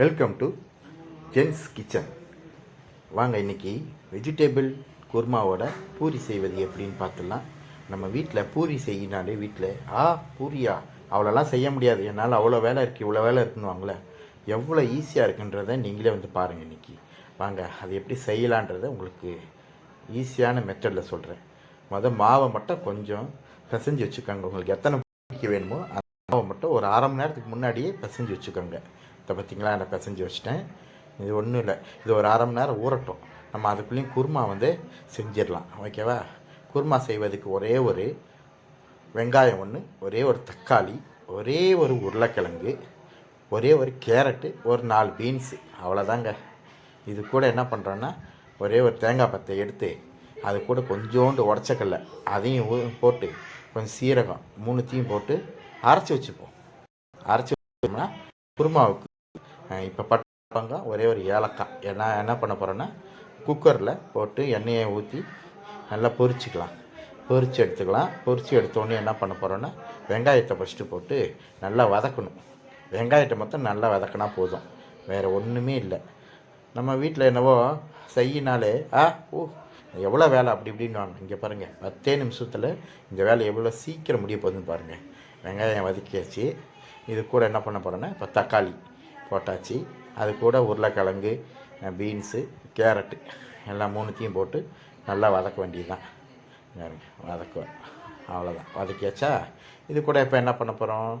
Welcome to Jen's kitchen வாங்க இன்னைக்கு vegetable குருமாவோட puri செய்வது எப்படின்னு பார்த்துலாம் நம்ம வீட்டில் பூரி செய்யினாலே வீட்டில் ஆ பூரியா? அவ்வளோலாம் செய்ய முடியாது. என்னால் அவ்வளோ வேலை இருக்குது இவ்வளோ வேலை இருக்குன்னு வாங்களே எவ்வளோ ஈஸியாக இருக்குன்றதை நீங்களே வந்து பாருங்கள் இன்னைக்கு. வாங்க அது எப்படி செய்யலான்றதை உங்களுக்கு ஈஸியான மெத்தடில் சொல்கிறேன் மொதல் மாவை மட்டும் கொஞ்சம் பிசைஞ்சு வச்சுக்கோங்க. உங்களுக்கு எத்தனை பூரிக்கு வேணுமோ அந்த மாவை மட்டும் ஒரு அரை மணி நேரத்துக்கு முன்னாடியே பிசைஞ்சு வச்சுக்கோங்க. இதை பார்த்திங்களா நான் பிசைஞ்சு வச்சுட்டேன். இது ஒன்றும் இல்லை. இது ஒரு அரை மணி நேரம் ஊறட்டும். நம்ம அதுக்குள்ளேயும் குருமா வந்து செஞ்சிடலாம். ஓகேவா குருமா செய்வதுக்கு ஒரே ஒரு வெங்காயம் ஒன்று ஒரே ஒரு தக்காளி ஒரே ஒரு உருளைக்கிழங்கு ஒரே ஒரு கேரட்டு ஒரு நாலு பீன்ஸு. அவ்வளோதாங்க இது கூட என்ன பண்ணுறோன்னா ஒரே ஒரு தேங்காய் பத்தை எடுத்து அது கூட கொஞ்சோண்டு உடச்சக்கல்ல அதையும் ஊ- போட்டு கொஞ்சம் சீரகம் மூணுத்தையும் போட்டு அரைச்சி வச்சுப்போம். அரைச்சி வச்சோம்னா குருமாவுக்கு இப்போ பட்டாங்க ஒரே ஒரு ஏலக்காய். ஏன்னா என்ன பண்ண போகிறோன்னா குக்கரில் போட்டு எண்ணெயை ஊற்றி நல்லா பொரிச்சிக்கலாம். பொரித்து எடுத்துக்கலாம். பொரித்து எடுத்தோடனே என்ன பண்ண போகிறோன்னா வெங்காயத்தை ஃபஸ்ட்டு போட்டு நல்லா வதக்கணும். வெங்காயத்தை மொத்தம் நல்லா வதக்கினா போதும். வேறு ஒன்றுமே இல்லை. நம்ம வீட்டில் என்னவோ செய்யினாலே ஆ ஓ எவ்வளோ வேலை? அப்படி இப்படின்னு இங்கே பாருங்கள் பத்தே நிமிஷத்தில் இந்த வேலை எவ்வளோ சீக்கிரம் முடிய போகுதுன்னு பாருங்கள் வெங்காயம் வதக்கியாச்சு. இது கூட என்ன பண்ண போகிறோன்னா இப்போ தக்காளி. போட்டாச்சு. அது கூட உருளைக்கிழங்கு பீன்ஸு கேரட்டு எல்லாம் மூணுத்தையும் போட்டு நல்லா வதக்க வேண்டியது தான் வதக்குவேன். அவ்வளோதான் வதக்கியாச்சா? இது கூட இப்போ என்ன பண்ண போகிறோம்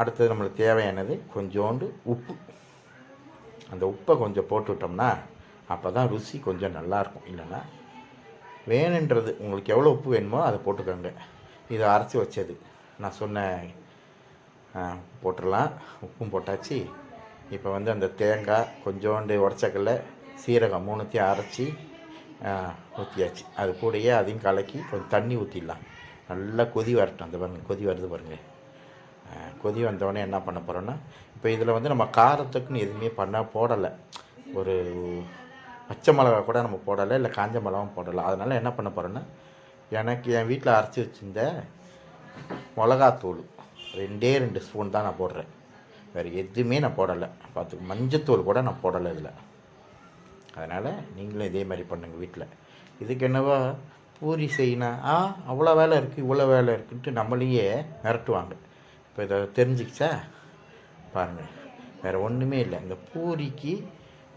அடுத்தது நம்மளுக்கு தேவையானது கொஞ்சோண்டு உப்பு. அந்த உப்பை கொஞ்சம் போட்டுவிட்டோம்னா அப்போ தான் ருசி கொஞ்சம் நல்லாயிருக்கும். இல்லைன்னா வேணுன்றது உங்களுக்கு எவ்வளோ உப்பு வேணுமோ அதை போட்டுக்கோங்க. இதை அரைச்சி வச்சது. நான் சொன்ன போட்டுடலாம். உப்பும் போட்டாச்சு. இப்போ வந்து அந்த தேங்காய் கொஞ்சோண்டு உடச்சக்கல்ல சீரகம் மூணுத்தையும் அரைச்சி ஊற்றியாச்சு அது கூடயே அதையும் கலக்கி கொஞ்சம் தண்ணி ஊற்றிடலாம் நல்லா கொதி வரட்டும். அந்த பாருங்கள் கொதி வருது பாருங்கள். கொதி வந்தோடனே என்ன பண்ண போகிறோன்னா இப்போ இதில் வந்து நம்ம காரத்துக்குன்னு எதுவுமே பண்ண போடலை. ஒரு பச்சை மிளகா கூட நம்ம போடலை இல்லை காஞ்ச மிளகாவும் போடலை. அதனால் என்ன பண்ண போகிறோன்னா எனக்கு என் வீட்டில் அரைச்சி வச்சிருந்த மிளகாத்தூள் ரெண்டே ரெண்டு ஸ்பூன் தான் நான் போடுறேன். வேறு எதுவுமே நான் போடலை. பார்த்து மஞ்சத்தூள் கூட நான் போடலை இதில். அதனால் நீங்களும் இதே மாதிரி பண்ணுங்கள் வீட்டில் இதுக்கு என்னவோ? பூரி செய்யணும் ஆ அவ்வளோ வேலை இருக்குது இவ்வளோ வேலை இருக்குன்ட்டு நம்மளையே மிரட்டுவாங்க. இப்போ இதை தெரிஞ்சுக்கிச்சா? பாருங்கள் வேறு ஒன்றுமே இல்லை. இந்த பூரிக்கு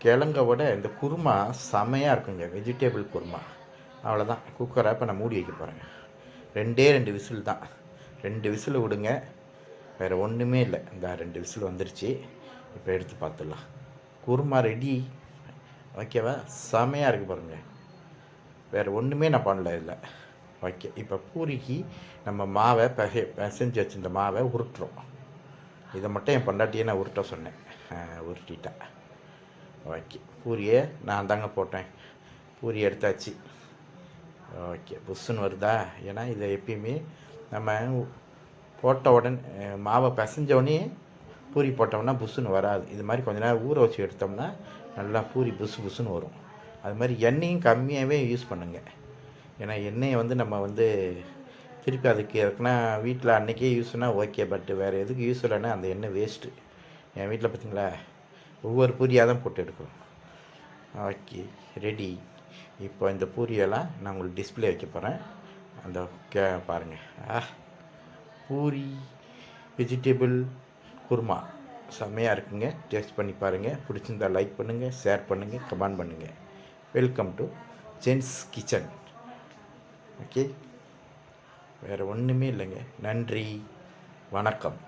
கிழங்க விட இந்த குருமா செமையாக இருக்குங்க. வெஜிடேபிள் குருமா. அவ்வளோதான் குக்கரை இப்போ நான் மூடி வைக்க போகிறேங்க ரெண்டே ரெண்டு விசில் தான். ரெண்டு விசில் விடுங்க. வேறு ஒன்றுமே இல்லை. இந்த ரெண்டு விசில் வந்துருச்சு. இப்போ எடுத்து பார்த்துடலாம் குருமா ரெடி ஓகேவா செமையாக இருக்குது பாருங்கள் வேறு ஒன்றுமே நான் பண்ணல இதில். ஓகே இப்போ பூரிக்கு நம்ம மாவை பெசை பிசைஞ்சு வச்சுருந்த மாவை உருட்டுறோம். இதை மட்டும் என் பொண்டாட்டியே நான் உருட்ட சொன்னேன். உருட்டிட்டேன் ஓகே பூரியை நான் தாங்க போட்டேன். பூரி எடுத்தாச்சு. ஓகே புஷ்ஷுன்னு வருதா? ஏன்னா இதை எப்பயுமே நம்ம போட்ட உடனே மாவை பிசைஞ்ச உடனே பூரி போட்டோம்னா புசுன்னு வராது. இது மாதிரி கொஞ்ச நேரம் ஊற வச்சு எடுத்தோம்னா நல்லா பூரி புசு புசுன்னு வரும். அது மாதிரி எண்ணெயும் கம்மியாகவே யூஸ் பண்ணுங்கள் ஏன்னா எண்ணெயை வந்து நம்ம வந்து திருப்பி அதுக்கு எதுக்குன்னா வீட்டில் அன்றைக்கே யூஸ் பண்ணால் ஓகே. பட் வேறு எதுக்கு யூஸ் இல்லைன்னா அந்த எண்ணெய் வேஸ்ட்டு என் வீட்டில் பார்த்தீங்களா? ஒவ்வொரு பூரியாக தான் போட்டு எடுக்கிறோம். ஓகே ரெடி இப்போ இந்த பூரியெல்லாம் நான் உங்களுக்கு டிஸ்ப்ளே வைக்க போகிறேன் அந்த கே பாருங்கள் ஆ பூரி வெஜிடேபிள் குருமா. செம்மையாக இருக்குங்க. டேஸ்ட் பண்ணி பாருங்கள் பிடிச்சிருந்தா லைக் பண்ணுங்கள் ஷேர் பண்ணுங்கள் கமெண்ட் பண்ணுங்கள் welcome to Jen's kitchen okay வேறு ஒன்றுமே இல்லைங்க. நன்றி. வணக்கம்.